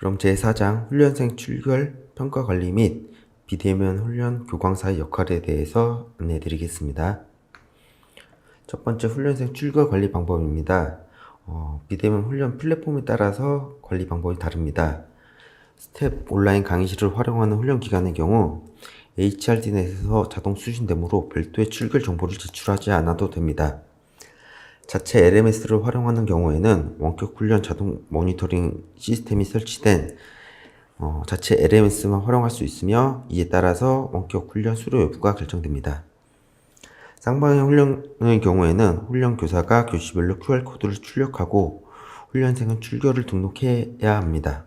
그럼 제4장 훈련생 출결 평가 관리 및 비대면 훈련 교광사의 역할에 대해서 안내해 드리겠습니다. 첫 번째 훈련생 출결 관리 방법입니다. 어, 비대면 훈련 플랫폼에 따라서 관리 방법이 다릅니다. 스텝 온라인 강의실을 활용하는 훈련 기간의 경우 HRD넷에서 자동 수신되므로 별도의 출결 정보를 제출하지 않아도 됩니다. 자체 LMS를 활용하는 경우에는 원격 훈련 자동 모니터링 시스템이 설치된 어, 자체 LMS만 활용할 수 있으며 이에 따라서 원격 훈련 수료 여부가 결정됩니다. 쌍방향 훈련의 경우에는 훈련 교사가 교시별로 QR코드를 출력하고 훈련생은 출결을 등록해야 합니다.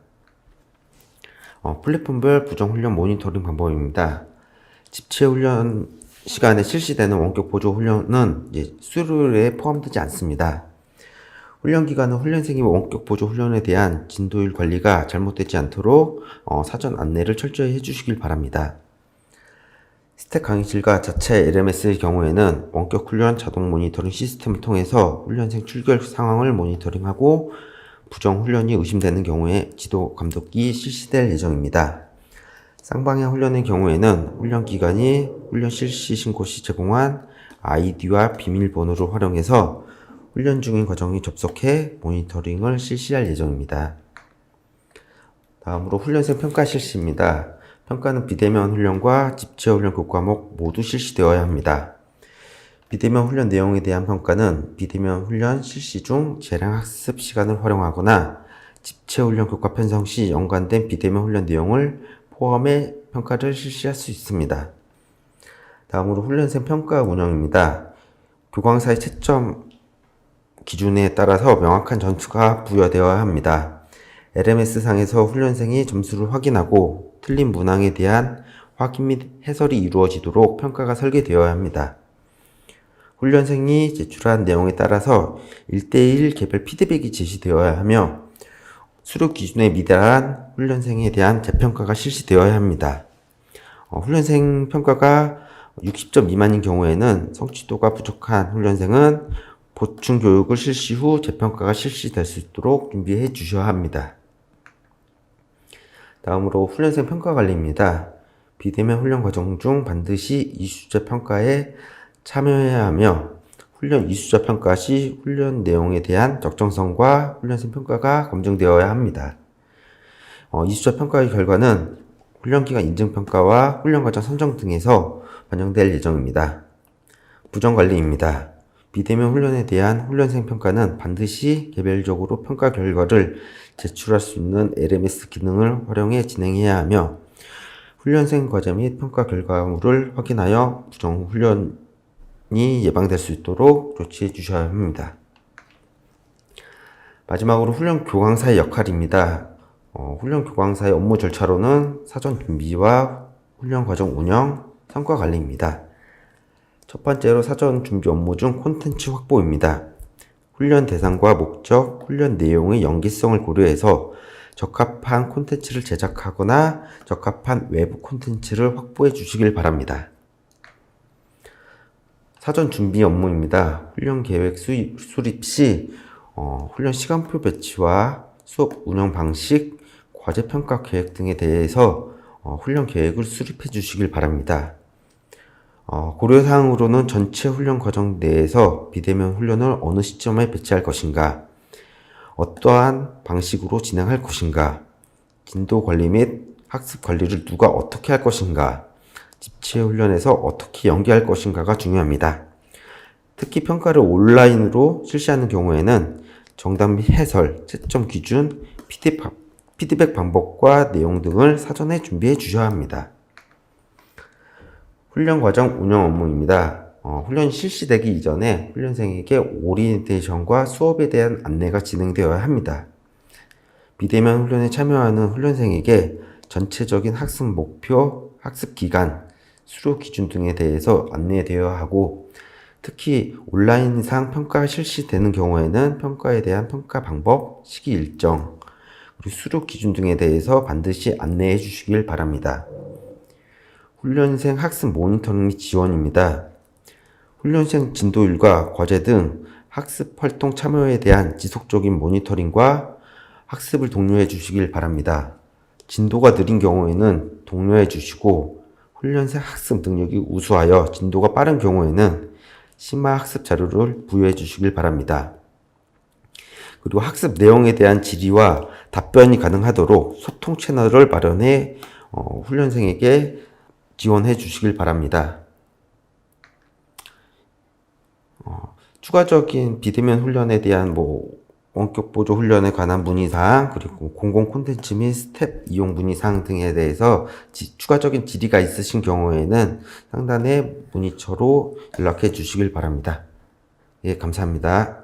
어, 플랫폼별 부정 훈련 모니터링 방법입니다. 집체 훈련 시간에 실시되는 원격 보조 훈련은 이제 수료에 포함되지 않습니다. 훈련 기간은 훈련생이 원격 보조 훈련에 대한 진도율 관리가 잘못되지 않도록 어, 사전 안내를 철저히 해주시길 바랍니다. 스택 강의실과 자체 LMS의 경우에는 원격 훈련 자동 모니터링 시스템을 통해서 훈련생 출결 상황을 모니터링하고 부정 훈련이 의심되는 경우에 지도 감독이 실시될 예정입니다. 쌍방향 훈련의 경우에는 훈련 기간이 훈련 실시 신고 시 제공한 아이디와 비밀번호를 활용해서 훈련 중인 과정에 접속해 모니터링을 실시할 예정입니다. 다음으로 훈련생 평가 실시입니다. 평가는 비대면 훈련과 집체 훈련 교과목 모두 실시되어야 합니다. 비대면 훈련 내용에 대한 평가는 비대면 훈련 실시 중 재량 학습 시간을 활용하거나 집체 훈련 교과 편성 시 연관된 비대면 훈련 내용을 포함해 평가를 실시할 수 있습니다. 다음으로 훈련생 평가 운영입니다. 교광사의 채점 기준에 따라서 명확한 점수가 부여되어야 합니다. LMS 상에서 훈련생이 점수를 확인하고 틀린 문항에 대한 확인 및 해설이 이루어지도록 평가가 설계되어야 합니다. 훈련생이 제출한 내용에 따라서 1대1 개별 피드백이 제시되어야 하며 수료 기준에 미달한 훈련생에 대한 재평가가 실시되어야 합니다. 어, 훈련생 평가가 60점 미만인 경우에는 성취도가 부족한 훈련생은 보충 교육을 실시 후 재평가가 실시될 수 있도록 준비해 주셔야 합니다. 다음으로 훈련생 평가 관리입니다. 비대면 훈련 과정 중 반드시 이수자 평가에 참여해야 하며 훈련 이수자 평가 시 훈련 내용에 대한 적정성과 훈련생 평가가 검증되어야 합니다. 어, 이수자 평가의 결과는 훈련기간 인증평가와 훈련과정 선정 등에서 반영될 예정입니다. 부정관리입니다. 비대면 훈련에 대한 훈련생 평가는 반드시 개별적으로 평가 결과를 제출할 수 있는 LMS 기능을 활용해 진행해야 하며 훈련생 과제 및 평가 결과물을 확인하여 부정 훈련이 예방될 수 있도록 조치해 주셔야 합니다. 마지막으로 훈련 교광사의 역할입니다. 어, 훈련 교광사의 업무 절차로는 사전 준비와 훈련 과정 운영, 성과 관리입니다. 첫 번째로 사전 준비 업무 중 콘텐츠 확보입니다. 훈련 대상과 목적, 훈련 내용의 연기성을 고려해서 적합한 콘텐츠를 제작하거나 적합한 외부 콘텐츠를 확보해 주시길 바랍니다. 사전 준비 업무입니다. 훈련 계획 수립, 수립 시 어, 훈련 시간표 배치와 수업 운영 방식, 과제 평가 계획 등에 대해서 어, 훈련 계획을 수립해 주시길 바랍니다. 어, 고려사항으로는 전체 훈련 과정 내에서 비대면 훈련을 어느 시점에 배치할 것인가, 어떠한 방식으로 진행할 것인가, 진도 관리 및 학습 관리를 누가 어떻게 할 것인가, 집체 훈련에서 어떻게 연계할 것인가가 중요합니다. 특히 평가를 온라인으로 실시하는 경우에는 정답 및 해설, 채점 기준, 피드백 방법과 내용 등을 사전에 준비해 주셔야 합니다. 훈련 과정 운영 업무입니다. 어, 훈련 실시되기 이전에 훈련생에게 오리엔테이션과 수업에 대한 안내가 진행되어야 합니다. 비대면 훈련에 참여하는 훈련생에게 전체적인 학습 목표, 학습 기간, 수료 기준 등에 대해서 안내되어야 하고 특히 온라인상 평가가 실시되는 경우에는 평가에 대한 평가 방법, 시기 일정, 그리고 수료 기준 등에 대해서 반드시 안내해 주시길 바랍니다. 훈련생 학습 모니터링 및 지원입니다. 훈련생 진도율과 과제 등 학습 활동 참여에 대한 지속적인 모니터링과 학습을 독려해 주시길 바랍니다. 진도가 느린 경우에는 독려해 주시고 훈련생 학습 능력이 우수하여 진도가 빠른 경우에는 심화 학습 자료를 부여해 주시길 바랍니다. 그리고 학습 내용에 대한 질의와 답변이 가능하도록 소통 채널을 마련해 어, 훈련생에게 지원해 주시길 바랍니다. 어, 추가적인 비대면 훈련에 대한 뭐 원격 보조 훈련에 관한 문의사항 그리고 공공 콘텐츠 및 스텝 이용 문의사항 등에 대해서 지- 추가적인 질의가 있으신 경우에는 상단의 문의처로 연락해 주시길 바랍니다. 예, 감사합니다.